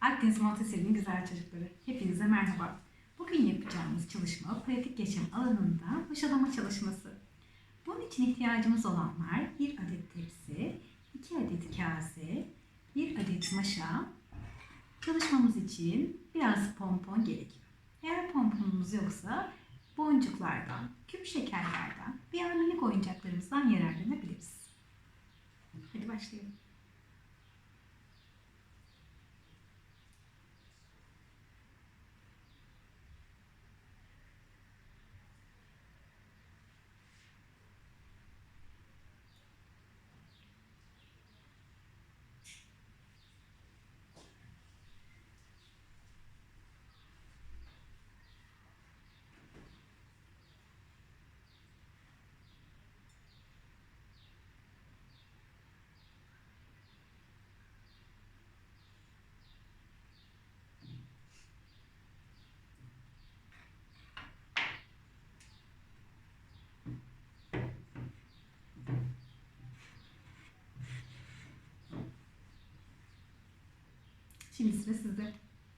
Akdeniz Montessori'nin güzel çocukları. Hepinize merhaba. Bugün yapacağımız çalışma pratik yaşam alanında başalama çalışması. Bunun için ihtiyacımız olanlar bir adet tepsi, iki adet kase, bir adet maşa, çalışmamız için biraz pompon gerekiyor. Eğer pomponumuz yoksa boncuklardan, küp şekerlerden veya minik oyuncaklarımızdan yararlanabiliriz. Hadi başlayalım. Şimdi sıra sizde.